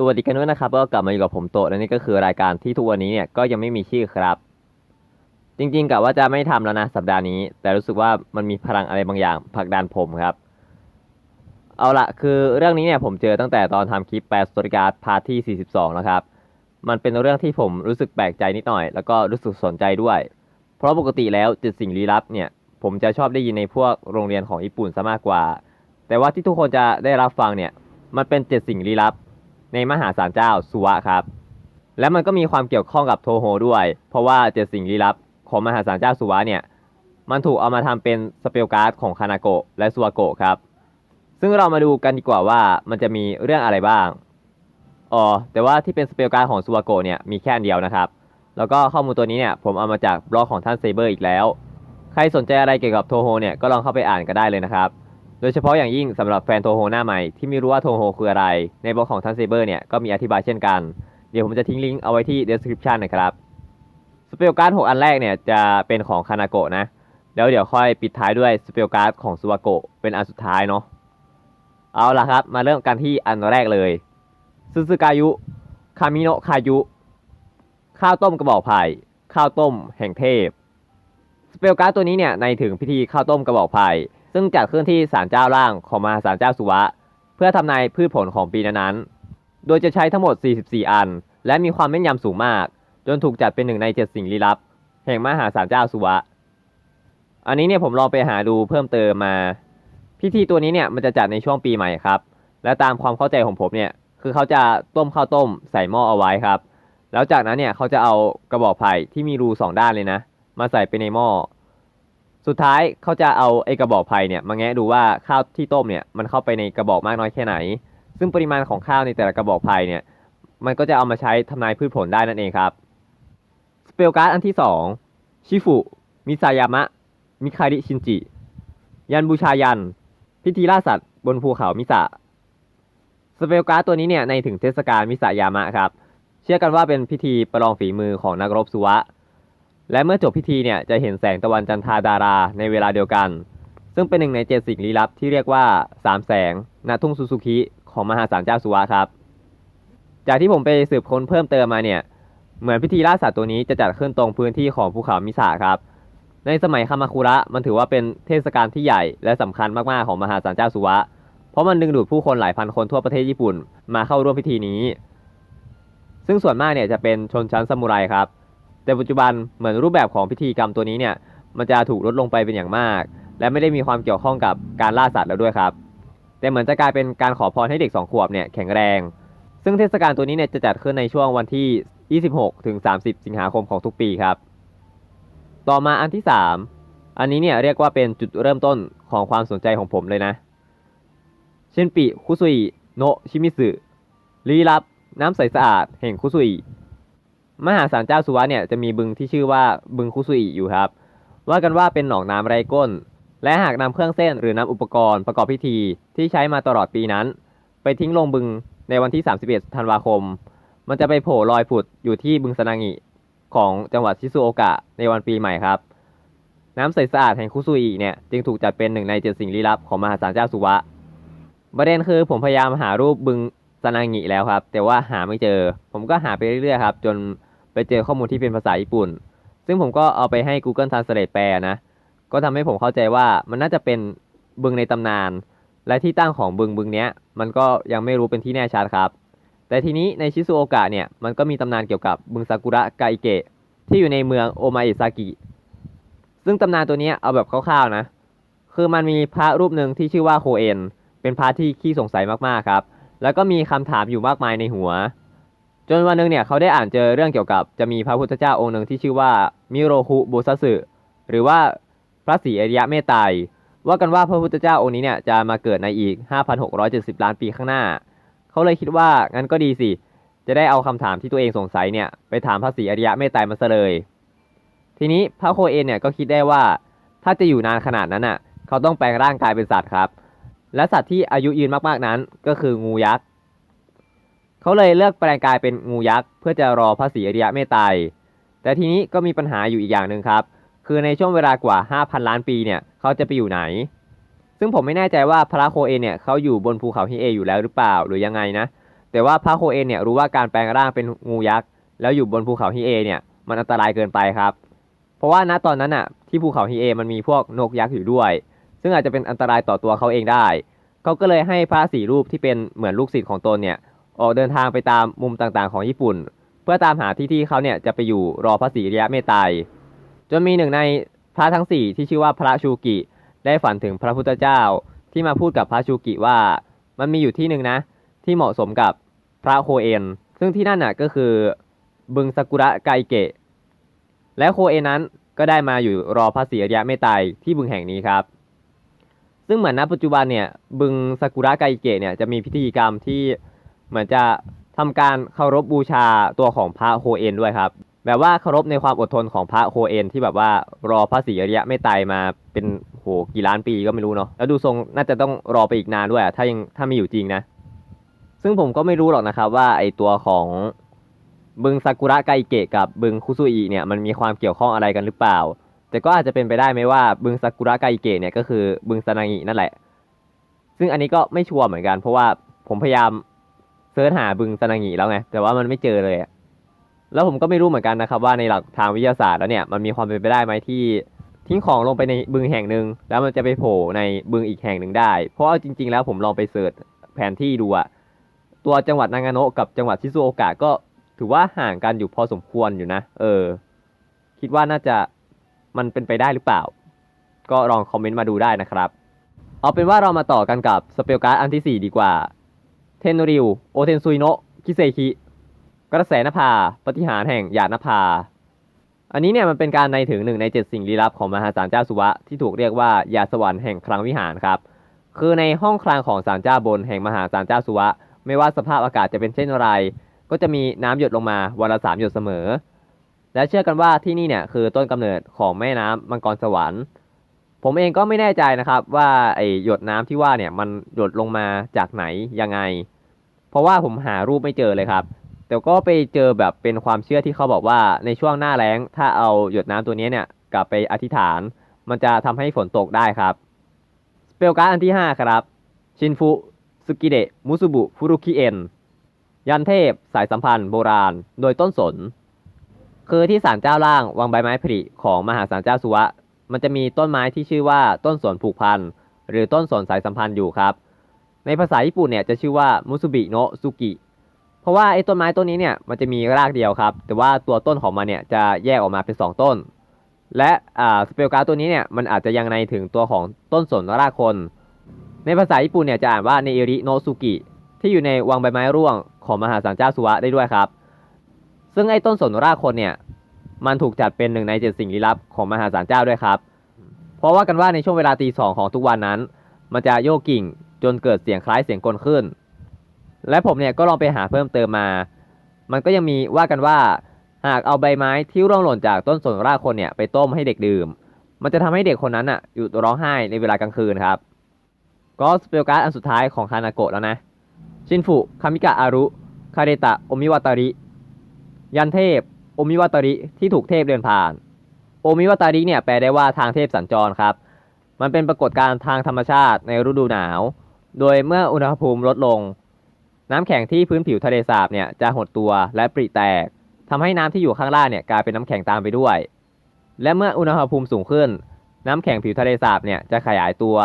สวัสดีกันด้วยนะครับก็กลับมาอยู่กับผมโตและนี่ก็คือรายการที่ทุกวันนี้เนี่ยก็ยังไม่มีชื่อครับ จริงๆกะว่าจะไม่ทำแล้วนะสัปดาห์นี้ แต่รู้สึกว่ามันมีพลังอะไรบางอย่างผลักดันผมครับ เอาละคือเรื่องนี้เนี่ยผมเจอตั้งแต่ตอนทำคลิปแปลสตอริการ์ดพาร์ทที่ 42 แล้วครับ มันเป็นเรื่องที่ผมรู้สึกแปลกใจนิดหน่อย แล้วก็รู้สึกสนใจด้วย เพราะปกติแล้วเจ็ดสิ่งลี้ลับเนี่ย ผมจะชอบได้ยินในพวกโรงเรียนของญี่ปุ่นซะมากกว่า แต่ว่าที่ทุกคนจะได้รับฟังเนี่ยมันเป็นเจ็ดสิ่งลี้ลับ ในมหาศาลเจ้าสุวะครับ และมันก็มีความเกี่ยวข้องกับโทโฮด้วย เพราะว่าเจ็ดสิ่งลี้ลับของมหาศาลเจ้าสุวะเนี่ยมันถูกเอามาทำเป็นสเปลการ์ดของคานาโกะและสุวาโกะครับ ซึ่งเรามาดูกันดีกว่าว่ามันจะมีเรื่องอะไรบ้างอ๋อแต่ว่าที่เป็นสเปลการ์ดของสุวาโกะเนี่ยมีแค่เดียวนะครับแล้วก็ข้อมูลตัวนี้เนี่ยผมเอามาจากบล็อกของท่านเซเบอร์อีกแล้ว ใครสนใจอะไรเกี่ยวกับโทโฮเนี่ยก็ลองเข้าไปอ่านกันได้เลยนะครับ โดยเฉพาะอย่างยิ่งสำหรับแฟนโทโฮหน้าใหม่ที่ไม่รู้ว่าโทโฮคืออะไร ในบล็อกของทันเซเบอร์เนี่ยก็มีอธิบายเช่นกัน เดี๋ยวผมจะทิ้งลิงก์เอาไว้ที่ description นะครับสเปลการ์ด6อันแรกเนี่ยจะเป็นของคานาโกะนะ แล้วเดี๋ยวค่อยปิดท้ายด้วยสเปลการ์ดของซูวาโกะเป็นอันสุดท้ายเนาะเอาล่ะครับ มาเริ่มกันที่อันแรกเลยซึซึกายุ คามิโนะคายุ ข้าวต้มกระบอกไผ่ข้าวต้มแห่งเทพ สเปลการ์ดตัวนี้เนี่ยในถึงพิธีข้าวต้มกระบอกไผ่ ซึ่งจัดขึ้นที่ศาลเจ้าล่างของมหาศาลเจ้าสุวะ เพื่อทำนายพืชผลของปีนั้นๆ โดยจะใช้ทั้งหมด 44 อัน และมีความแม่นยำสูงมาก จนถูกจัดเป็นหนึ่งใน7สิ่งลี้ลับ แห่งมหาศาลเจ้าสุวะ อันนี้เนี่ยผมลองไปหาดูเพิ่มเติมมา พิธีตัวนี้เนี่ยมันจะจัดในช่วงปีใหม่ครับ และตามความเข้าใจของผมเนี่ยคือเขาจะต้มข้าวต้มใส่หม้อเอาไว้ครับ แล้วจากนั้นเนี่ยเขาจะเอากระบอกไผ่ที่มีรูสองด้านเลยนะ มาใส่ไปในหม้อ สุดท้ายเขาจะเอาไอ้กระบอกไผ่เนี่ยมาแงะดูว่าข้าวที่ต้มเนี่ยมันเข้าไปในกระบอกมากน้อยแค่ไหน ซึ่งปริมาณของข้าวในแต่ละกระบอกไผ่เนี่ยมันก็จะเอามาใช้ทำนายพืชผลได้นั่นเองครับสเปลการ์ดอันที่สองชิฟุมิซายามะ มิคาริชินจิ ยันบูชายัน พิธีล่าสัตว์บนภูเขามิสะสเปลการ์ดตัวนี้เนี่ยในถึงเทศกาลมิสายามะครับ เชื่อกันว่าเป็นพิธีประลองฝีมือของนักรบสุวะ และเมื่อจบพิธีเนี่ยจะเห็นแสงตะวันจันทราดาราในเวลาเดียวกัน ซึ่งเป็นหนึ่งในเจ็ดสิ่งลี้ลับที่เรียกว่าสามแสงณทุ่งซูซูคิของมหาศาลเจ้าสุวะครับ จากที่ผมไปสืบค้นเพิ่มเติมมาเนี่ยเหมือนพิธีล่าสัตว์ตัวนี้จะจัดขึ้นตรงพื้นที่ของภูเขามิสะครับ ในสมัยคามาคุระมันถือว่าเป็นเทศกาลที่ใหญ่และสำคัญมากๆของมหาศาลเจ้าสุวะ เพราะมันดึงดูดผู้คนหลายพันคนทั่วประเทศญี่ปุ่นมาเข้าร่วมพิธีนี้ ซึ่งส่วนมากเนี่ยจะเป็นชนชั้นซามูไรครับ แต่ปัจจุบันเหมือนรูปแบบของพิธีกรรมตัวนี้เนี่ยมันจะถูกลดลงไปเป็นอย่างมาก และไม่ได้มีความเกี่ยวข้องกับการล่าสัตว์แล้วด้วยครับ แต่เหมือนจะกลายเป็นการขอพรให้เด็กสองขวบเนี่ยแข็งแรง ซึ่งเทศกาลตัวนี้เนี่ยจะจัดขึ้นในช่วงวันที่ 26 ถึง 30 สิงหาคมของทุกปีครับ ต่อมาอันที่ 3 อันนี้เนี่ยเรียกว่าเป็นจุดเริ่มต้นของความสนใจของผมเลยนะ เช่นปิคุซุยโนชิมิสึลี้ลับ น้ำใสสะอาดแห่งคุซุย มหาศาลเจ้าสุวะเนี่ยจะมีบึงที่ชื่อว่าบึงคุซุยอยู่ครับ ว่ากันว่าเป็นหนองน้ำไร้ก้น และหากนำเครื่องเส้นหรือนำอุปกรณ์ประกอบพิธีที่ใช้มาตลอดปีนั้น ไปทิ้งลงบึงในวันที่ 31 ธันวาคม มันจะไปโผล่ลอยผุดอยู่ที่บึงสนางิของจังหวัดชิซูโอกะในวันปีใหม่ครับ น้ำใสสะอาดแห่งคุซุยเนี่ยจึงถูกจัดเป็นหนึ่งในเจ็ดสิ่งลี้ลับของมหาศาลเจ้าสุวะประเด็นคือผมพยายามหารูปบึงสนางิแล้วครับ แต่ว่าหาไม่เจอ ผมก็หาไปเรื่อยๆครับ จน ไปเจอข้อมูลที่เป็นภาษาญี่ปุ่น ซึ่งผมก็เอาไปให้ Google Translate แปลนะ ก็ทำให้ผมเข้าใจว่ามันน่าจะเป็นบึงในตำนาน และที่ตั้งของบึงบึงเนี้ย มันก็ยังไม่รู้เป็นที่แน่ชัดครับ แต่ทีนี้ในชิซูโอกะเนี่ย มันก็มีตำนานเกี่ยวกับบึงซากุระกาอิเกะที่อยู่ในเมืองโอมาอิซากิ ซึ่งตำนานตัวนี้เอาแบบคร่าวๆนะ คือมันมีพระรูปหนึ่งที่ชื่อว่าโคเอน เป็นพระที่ขี้สงสัยมากๆครับ แล้วก็มีคำถามอยู่มากมายในหัว จนวันหนึ่งเนี่ยเขาได้อ่านเจอเรื่องเกี่ยวกับจะมีพระพุทธเจ้าองค์หนึ่งที่ชื่อว่ามิโรคุโบซัสึหรือว่าพระศรีอริยะเมตไตรว่ากันว่าพระพุทธเจ้าองค์นี้เนี่ยจะมาเกิดในอีก 5,670 ล้านปีข้างหน้า เขาเลยคิดว่างั้นก็ดีสิ จะได้เอาคำถามที่ตัวเองสงสัยเนี่ยไปถามพระศรีอริยะเมตไตรมาซะเลย ทีนี้พระโคเอนเนี่ยก็คิดได้ว่าถ้าจะอยู่นานขนาดนั้นอะ เขาต้องแปลงร่างกายเป็นสัตว์ครับ และสัตว์ที่อายุยืนมากๆนั้น ก็คืองูยักษ์ เขาเลยเลือกแปลงกายเป็นงูยักษ์เพื่อจะรอพระศรีอริยะเมตไตรแต่ทีนี้ก็มีปัญหาอยู่อีกอย่างหนึ่งครับ คือในช่วงเวลากว่า 5,000 ล้านปีเนี่ยเขาจะไปอยู่ไหน ซึ่งผมไม่แน่ใจว่าพระโคเอนเนี่ยเขาอยู่บนภูเขาฮิเออยู่แล้วหรือเปล่าหรือยังไงนะ แต่ว่าพระโคเอนเนี่ยรู้ว่าการแปลงร่างเป็นงูยักษ์ แล้วอยู่บนภูเขาฮิเอเนี่ยมันอันตรายเกินไปครับ เพราะว่าณตอนนั้นอะที่ภูเขาฮิเอมันมีพวกนกยักษ์อยู่ด้วย ซึ่งอาจจะเป็นอันตรายต่อตัวเขาเองได้ เขาก็เลยให้พระสี่รูปที่เป็นเหมือนลูกศิษย์ของตนเนี่ย ออกเดินทางไปตามมุมต่างๆของญี่ปุ่น เพื่อตามหาที่ที่เขาเนี่ยจะไปอยู่รอพระศรีริยะเมตไตรจนมีหนึ่งในพระทั้งสี่ที่ชื่อว่าพระชูกิ ได้ฝันถึงพระพุทธเจ้าที่มาพูดกับพระชูกิว่า มันมีอยู่ที่หนึ่งนะ ที่เหมาะสมกับพระโคเอนซึ่งที่นั่นน่ะก็คือบึงซากุระไกเกะ และโคเอนนั้นก็ได้มาอยู่รอพระศรีริยะเมตไตรที่บึงแห่งนี้ครับ ซึ่งเหมือนณปัจจุบันเนี่ยบึงซากุระไกเกะเนี่ยจะมีพิธีกรรมที่ เหมือนจะทำการเคารพบูชาตัวของพระโคเอนด้วยครับ แบบว่าเคารพในความอดทนของพระโคเอนที่แบบว่ารอพระศรีอริยะเมตไตรมาเป็นโหกี่ล้านปีก็ไม่รู้เนาะแล้วดูทรงน่าจะต้องรอไปอีกนานด้วยอะถ้ายังถ้ามีอยู่จริงนะ ซึ่งผมก็ไม่รู้หรอกนะครับว่าไอตัวของบึงซากุระไกเกะกับบึงคุซุอิเนี่ยมันมีความเกี่ยวข้องอะไรกันหรือเปล่า แต่ก็อาจจะเป็นไปได้ไหมว่าบึงซากุระไกเกะเนี่ยก็คือบึงซานางินั่นแหละ ซึ่งอันนี้ก็ไม่ชัวร์เหมือนกัน เพราะว่าผมพยายาม เสิร์ชหาบึงซานางิแล้วไง แต่ว่ามันไม่เจอเลยอะแล้วผมก็ไม่รู้เหมือนกันนะครับ ว่าในหลักทางวิทยาศาสตร์แล้วเนี่ยมันมีความเป็นไปได้ไหมที่ทิ้งของลงไปในบึงแห่งหนึ่งแล้วมันจะไปโผล่ในบึงอีกแห่งหนึ่งได้ เพราะเอาจริง ๆ แล้วผมลองไปเสิร์ชแผนที่ดูอะตัวจังหวัดนางาโนะกับจังหวัดชิซูโอกะก็ถือว่าห่างกันอยู่พอสมควรอยู่นะ เออ คิดว่าน่าจะมันเป็นไปได้หรือเปล่า ก็ลองคอมเมนต์มาดูได้นะครับ เอาเป็นว่าเรามาต่อกันกับสเปลการ์ดอันที่ 4 ดีกว่า เทนริว โอเทนซุยโนะคิเซคิ กระแสนภา ปฏิหารแห่งหยาดนภา อันนี้เนี่ยมันเป็นการในถึงหนึ่งในเจ็ดสิ่งลี้ลับของมหาศาลเจ้าสุวะที่ถูกเรียกว่ายาสวรรค์แห่งคลังวิหารครับ คือในห้องคลังของศาลเจ้าบนแห่งมหาศาลเจ้าสุวะ ไม่ว่าสภาพอากาศจะเป็นเช่นไร ก็จะมีน้ำหยดลงมาวันละสามหยดเสมอ และเชื่อกันว่าที่นี่เนี่ยคือต้นกำเนิดของแม่น้ำมังกรสวรรค์ ผมเองก็ไม่แน่ใจนะครับว่าไอหยดน้ำที่ว่าเนี่ยมันหยดลงมาจากไหนยังไง เพราะว่าผมหารูปไม่เจอเลยครับ แต่ก็ไปเจอแบบเป็นความเชื่อที่เขาบอกว่าในช่วงหน้าแล้ง ถ้าเอาหยดน้ำตัวนี้เนี่ยกลับไปอธิษฐาน มันจะทำให้ฝนตกได้ครับสเปลการ์ดอันที่ 5 ครับชินฟุสุกิเดะมุสุบุฟุรุคิเอ็นยันเทพ สายสัมพันธ์โบราณ โดยต้นสน คือที่ศาลเจ้าล่างวังใบไม้ผลิของมหาศาลเจ้าสุวะ มันจะมีต้นไม้ที่ชื่อว่าต้นสนผูกพันหรือต้นสนสายสัมพันธ์อยู่ครับ ในภาษาญี่ปุ่นเนี่ยจะชื่อว่ามุสุบิโนะซุกิเพราะว่าไอ้ต้นไม้ต้นนี้เนี่ยมันจะมีรากเดียวครับ แต่ว่าตัวต้นของมันเนี่ยจะแยกออกมาเป็น 2 ต้น และอ่าสเปลการ์ตัวนี้เนี่ยมันอาจจะยังในถึงตัวของต้นสนรากคน ในภาษาญี่ปุ่นเนี่ยจะอ่านว่าเนอิริโนะซุกิที่อยู่ในวังใบไม้ร่วงของมหาศาลเจ้าสุวะได้ด้วยครับ ซึ่งไอ้ต้นสนรากคนเนี่ย มันถูกจัดเป็นหนึ่งในเจ็ดสิ่งลี้ลับของมหาศาลเจ้าด้วยครับ เพราะว่ากันว่าในช่วงเวลาตีสองของทุกวันนั้น มันจะโยกกิ่งจนเกิดเสียงคล้ายเสียงกลขึ้น และผมเนี่ยก็ลองไปหาเพิ่มเติมมา มันก็ยังมีว่ากันว่า หากเอาใบไม้ที่ร่วงหล่นจากต้นสนรากคนเนี่ยไปต้มให้เด็กดื่ม มันจะทำให้เด็กคนนั้นอะหยุดร้องไห้ในเวลากลางคืนครับก็สเปลการ์ดอันสุดท้ายของคานาโกะแล้วนะ ชินฟุ คามิกะอารุ คาเดตะ โอมิวาตาริ ยันเทพ โอมิวาตาริที่ถูกเทพเดินผ่าน โอมิวาตาริเนี่ยแปลได้ว่าทางเทพสัญจรครับ มันเป็นปรากฏการณ์ทางธรรมชาติในฤดูหนาว โดยเมื่ออุณหภูมิลดลง น้ำแข็งที่พื้นผิวทะเลสาบเนี่ยจะหดตัวและปริแตกทำให้น้ำที่อยู่ข้างล่างเนี่ยกลายเป็นน้ำแข็งตามไปด้วย และเมื่ออุณหภูมิสูงขึ้น น้ำแข็งผิวทะเลสาบเนี่ยจะขยายตัว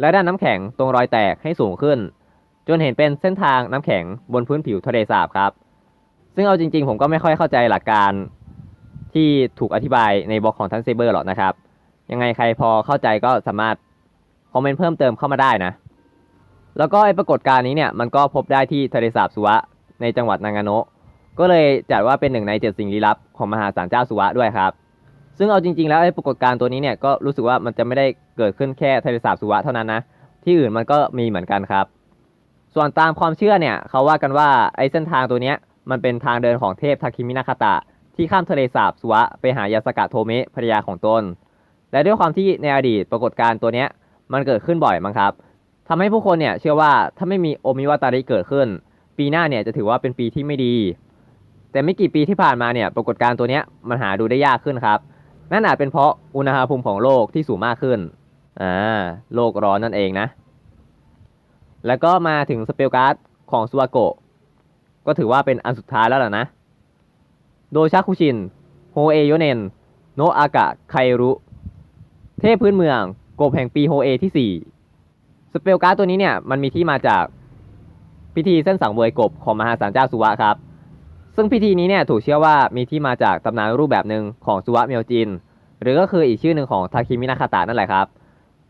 และด้านน้ำแข็งตรงรอยแตกให้สูงขึ้น จนเห็นเป็นเส้นทางน้ำแข็งบนพื้นผิวทะเลสาบครับ ซึ่งเอาจริงๆ ผมก็ไม่ค่อยเข้าใจหลักการที่ถูกอธิบายในบล็อกของทันเซเบอร์หรอกนะครับ ยังไงใครพอเข้าใจก็สามารถคอมเมนต์เพิ่มเติมเข้ามาได้นะ แล้วก็ไอ้ปรากฏการณ์นี้เนี่ยมันก็พบได้ที่ทะเลสาบสุวะในจังหวัดนางาโนะก็เลยจัดว่าเป็นหนึ่งในเจ็ดสิ่งลี้ลับของมหาศาลเจ้าสุวะด้วยครับ ซึ่งเอาจริง ๆ แล้วไอ้ปรากฏการณ์ตัวนี้เนี่ยก็รู้สึกว่ามันจะไม่ได้เกิดขึ้นแค่ทะเลสาบสุวะเท่านั้นนะ ที่อื่นมันก็มีเหมือนกันครับ ส่วนตามความเชื่อเนี่ยเขาว่ากันว่าไอ้เส้นทางตัวเนี้ย มันเป็นทางเดินของเทพทาคิมินาคาตะ ที่ข้ามทะเลสาบสุวะ ไปหายาสกะโทเมะภรรยาของตน และด้วยความที่ในอดีตปรากฏการณ์ตัวเนี้ยมันเกิดขึ้นบ่อยมั้งครับทำให้ผู้คนเนี่ยเชื่อว่าถ้าไม่มีโอมิวาตาริเกิดขึ้น ปีหน้าเนี่ยจะถือว่าเป็นปีที่ไม่ดี แต่ไม่กี่ปีที่ผ่านมาเนี่ยปรากฏการณ์ตัวเนี้ยมันหาดูได้ยากขึ้นครับ นั่นอาจเป็นเพราะอุณหภูมิของโลกที่สูงมากขึ้นอ่าโลกร้อนนั่นเองนะ แล้วก็มาถึงสเปลการ์ดของซูวาโกะ ก็ถือว่าเป็นอันสุดท้ายแล้วล่ะนะ โดชาคุชิน โฮเอโยเนน โนอากะไครุ เทพพื้นเมือง กบแห่งปีโฮเอที่ 4 สเปลการ์ดตัวนี้เนี่ย มันมีที่มาจากพิธีเส้นสังเวยกบของมหาศาลเจ้าสุวะครับ ซึ่งพิธีนี้เนี่ยถูกเชื่อว่ามีที่มาจากตำนานรูปแบบหนึ่งของสุวะเมียวจิน หรือก็คืออีกชื่อหนึ่งของทาคิมินาคาตะนั่นแหละครับ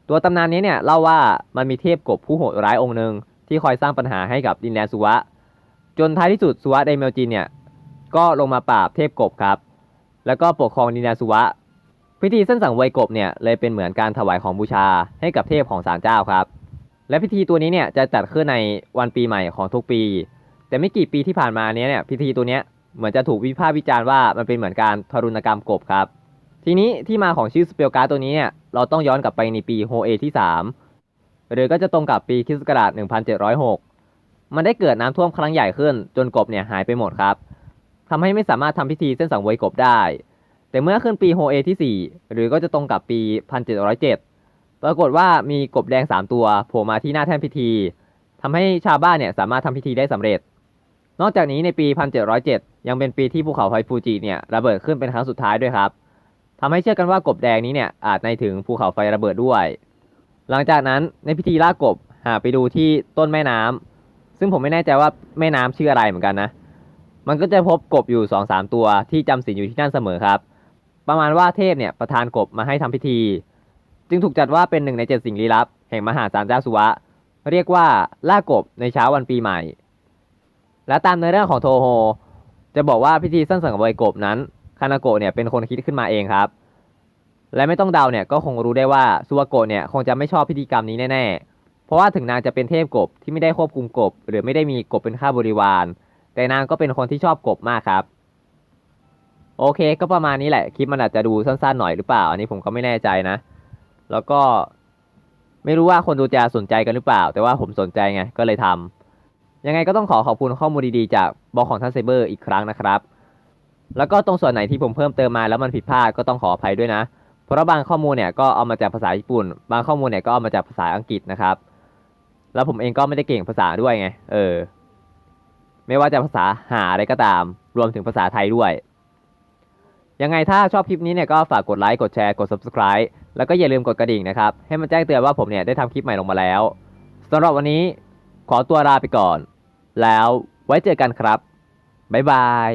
ตัวตำนานนี้เนี่ยเล่าว่ามันมีเทพกบผู้โหดร้ายองค์หนึ่งที่คอยสร้างปัญหาให้กับดินแดนสุวะ จนท้ายที่สุดสุวะไดเมียวจินเนี่ยก็ลงมาปราบเทพกบครับ แล้วก็ปกครองดินแดนสุวะ พิธีเส้นสังเวยกบเนี่ยเลยเป็นเหมือนการถวายของบูชาให้กับเทพของศาลเจ้าครับ และพิธีตัวนี้เนี่ยจะจัดขึ้นในวันปีใหม่ของทุกปี แต่ไม่กี่ปีที่ผ่านมาเนี้เนี่ยพิธีตัวเนี้ยเหมือนจะถูกวิพากษ์วิจารณ์ว่ามันเป็นเหมือนการทารุณกรรมกบครับ ทีนี้ที่มาของชื่อสเปลการ์ตัวนี้เนี่ยเราต้องย้อนกลับไปในปีโฮเอที่ 3 หรือก็จะตรงกับปีคริสต์ศักราช1706 มันได้เกิดน้ำท่วมครั้งใหญ่ขึ้น จนกบเนี่ยหายไปหมดครับทำให้ไม่สามารถทำพิธีเส้นสังเวยกบได้ แต่เมื่อขึ้นปีโฮเอที่ 4 หรือก็จะตรงกับปี 1707 ปรากฏว่ามีกบแดง 3 ตัวโผล่มาที่หน้าแท่นพิธีทำให้ชาวบ้านเนี่ยสามารถทำพิธีได้สำเร็จ นอกจากนี้ในปี 1707 ยังเป็นปีที่ภูเขาไฟฟูจิเนี่ยระเบิดขึ้นเป็นครั้งสุดท้ายด้วยครับทำให้เชื่อกันว่ากบแดงนี้เนี่ยอาจในถึงภูเขาไฟระเบิดด้วย หลังจากนั้นในพิธีล่ากบหาไปดูที่ต้นแม่น้ำ ซึ่งผมไม่แน่ใจว่าแม่น้ำชื่ออะไรเหมือนกันนะ มันก็จะพบกบอยู่2องสามตัวที่จำศีลอยู่ที่นั่นเสมอครับ ประมาณว่าเทพเนี่ยประทานกบมาให้ทำพิธี จึงถูกจัดว่าเป็นหนึ่งในเจ็ดสิ่งลี้ลับ แห่งมหาศาลเจ้าสุวะ เรียกว่าล่ากบในเช้าวันปีใหม่ และตามในเรื่องของโทโฮ จะบอกว่าพิธีสั้นสังเวยกบนั้นคานาโกะเนี่ยเป็นคนคิดขึ้นมาเองครับ และไม่ต้องเดาเนี่ยก็คงรู้ได้ว่าซูวาโกะเนี่ยคงจะไม่ชอบพิธีกรรมนี้แน่ๆ เพราะว่าถึงนางจะเป็นเทพกบที่ไม่ได้ควบคุมกบ หรือไม่ได้มีกบเป็นข้าบริวาร แต่นางก็เป็นคนที่ชอบกบมากครับ โอเค ก็ประมาณนี้แหละคลิปมันอาจจะดูสั้นๆหน่อยหรือเปล่า อันนี้ผมก็ไม่แน่ใจนะ แล้วก็ไม่รู้ว่าคนดูจะสนใจกันหรือเปล่า แต่ว่าผมสนใจไงก็เลยทำยังไงก็ต้องขอขอบคุณข้อมูลดีๆจากบอกของท่านไซเบอร์อีกครั้งนะครับแล้วก็ตรงส่วนไหนที่ผมเพิ่มเติมมาแล้วมันผิดพลาดก็ต้องขออภัยด้วยนะ เพราะบางข้อมูลเนี่ยก็เอามาจากภาษาญี่ปุ่น บางข้อมูลเนี่ยก็เอามาจากภาษาอังกฤษนะครับ แล้วผมเองก็ไม่ได้เก่งภาษาด้วยไง เออ ไม่ว่าจะภาษาหาอะไรก็ตาม รวมถึงภาษาไทยด้วย ยังไงถ้าชอบคลิปนี้เนี่ยก็ฝากกดไลค์ กดแชร์ กด subscribe แล้วก็อย่าลืมกดกระดิ่งนะครับ ให้มันแจ้งเตือนว่าผมเนี่ยได้ทำคลิปใหม่ลงมาแล้วสำหรับวันนี้ขอตัวลาไปก่อน แล้วไว้เจอกันครับ บ๊ายบาย